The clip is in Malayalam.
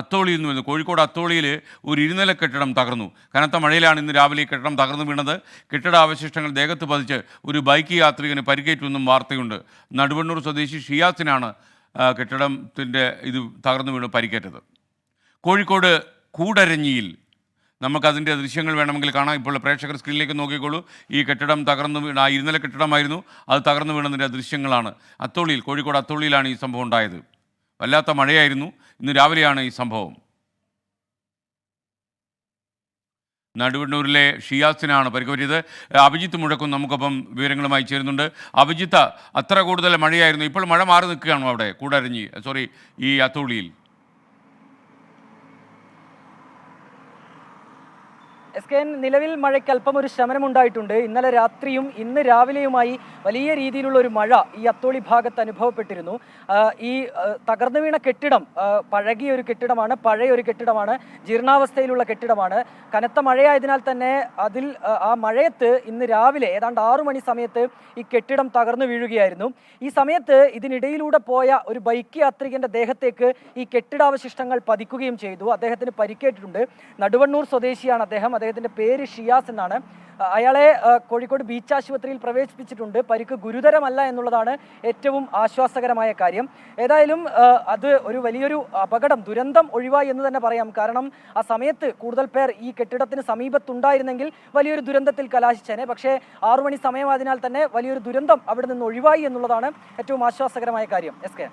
അത്തോളിയിൽ നിന്ന് കോഴിക്കോട് അത്തോളിയിൽ ഒരു ഇരുനില കെട്ടിടം തകർന്നു. കനത്ത മഴയിലാണ് ഇന്ന് രാവിലെ ഈ കെട്ടിടം തകർന്നു വീണത്. കെട്ടിട അവശിഷ്ടങ്ങൾ ദേഹത്ത് പതിച്ച് ഒരു ബൈക്ക് യാത്രികന് പരിക്കേറ്റുമെന്നും വാർത്തയുണ്ട്. നടുവണ്ണൂർ സ്വദേശി ഷിയാസിനാണ് കെട്ടിടത്തിന്റെ ഇത് തകർന്നു വീണ് പരിക്കേറ്റത്. കോഴിക്കോട് കൂടരഞ്ഞിയിൽ നമുക്കതിന്റെ ദൃശ്യങ്ങൾ വേണമെങ്കിൽ കാണാം. ഇപ്പോൾ പ്രേക്ഷകർ സ്ക്രീനിലേക്ക് നോക്കിക്കോളൂ. ഈ കെട്ടിടം തകർന്നു വീണ ആ ഇരുനില കെട്ടിടമായിരുന്നു. അത് തകർന്നു വീണതിന്റെ ദൃശ്യങ്ങളാണ്. അത്തോളിയിൽ കോഴിക്കോട് അത്തോളിയിലാണ് ഈ സംഭവം ഉണ്ടായത്. വല്ലാത്ത മഴയായിരുന്നു. ഇന്ന് രാവിലെയാണ് ഈ സംഭവം. നടുവണ്ണൂരിലെ ഷിയാസിനാണ് പരിക്കുപറ്റിയത്. അഭിജിത്ത് മുഴക്കും നമുക്കൊപ്പം വിവരങ്ങളുമായി ചേരുന്നുണ്ട്. അഭിജിത്ത് അത്ര കൂടുതൽ മഴയായിരുന്നു. ഇപ്പോൾ മഴ മാറി നിൽക്കുകയാണോ അവിടെ? കൂടരഞ്ഞി സോറി ഈ അത്തോളിയിൽ. എസ് കെ എൻ നിലവിൽ മഴയ്ക്ക് അല്പം ഒരു ശമനമുണ്ടായിട്ടുണ്ട്. ഇന്നലെ രാത്രിയും ഇന്ന് രാവിലെയുമായി വലിയ രീതിയിലുള്ള ഒരു മഴ ഈ അത്തോളി ഭാഗത്ത് അനുഭവപ്പെട്ടിരുന്നു. ഈ തകർന്നു വീണ കെട്ടിടം പഴകിയ ഒരു കെട്ടിടമാണ് പഴയ ഒരു കെട്ടിടമാണ് ജീർണാവസ്ഥയിലുള്ള കെട്ടിടമാണ്. കനത്ത മഴയായതിനാൽ തന്നെ അതിൽ ആ, മഴയത്ത് ഇന്ന് രാവിലെ ഏതാണ്ട് ആറു മണി സമയത്ത് ഈ കെട്ടിടം തകർന്നു വീഴുകയായിരുന്നു. ഈ സമയത്ത് ഇതിനിടയിലൂടെ പോയ ഒരു ബൈക്ക് യാത്രികന്റെ ദേഹത്തേക്ക് ഈ കെട്ടിടാവശിഷ്ടങ്ങൾ പതിക്കുകയും ചെയ്തു. അദ്ദേഹത്തിന് പരിക്കേറ്റിട്ടുണ്ട്. നടുവണ്ണൂർ സ്വദേശിയാണ് അദ്ദേഹം അദ്ദേഹത്തിന്റെ പേര് ഷിയാസ് എന്നാണ്. അയാളെ കോഴിക്കോട് ബീച്ച് ആശുപത്രിയിൽ പ്രവേശിപ്പിച്ചിട്ടുണ്ട്. പരിക്ക് ഗുരുതരമല്ല എന്നുള്ളതാണ് ഏറ്റവും ആശ്വാസകരമായ കാര്യം. ഏതായാലും അത് ഒരു വലിയൊരു അപകടം ദുരന്തം ഒഴിവായി എന്ന് തന്നെ പറയാം. കാരണം ആ സമയത്ത് കൂടുതൽ പേർ ഈ കെട്ടിടത്തിന് സമീപത്തുണ്ടായിരുന്നെങ്കിൽ വലിയൊരു ദുരന്തത്തിൽ കലാശിച്ചേനെ. പക്ഷേ ആറു മണി സമയമായതിനാൽ തന്നെ വലിയൊരു ദുരന്തം അവിടെ നിന്ന് ഒഴിവായി എന്നുള്ളതാണ് ഏറ്റവും ആശ്വാസകരമായ കാര്യം. S K.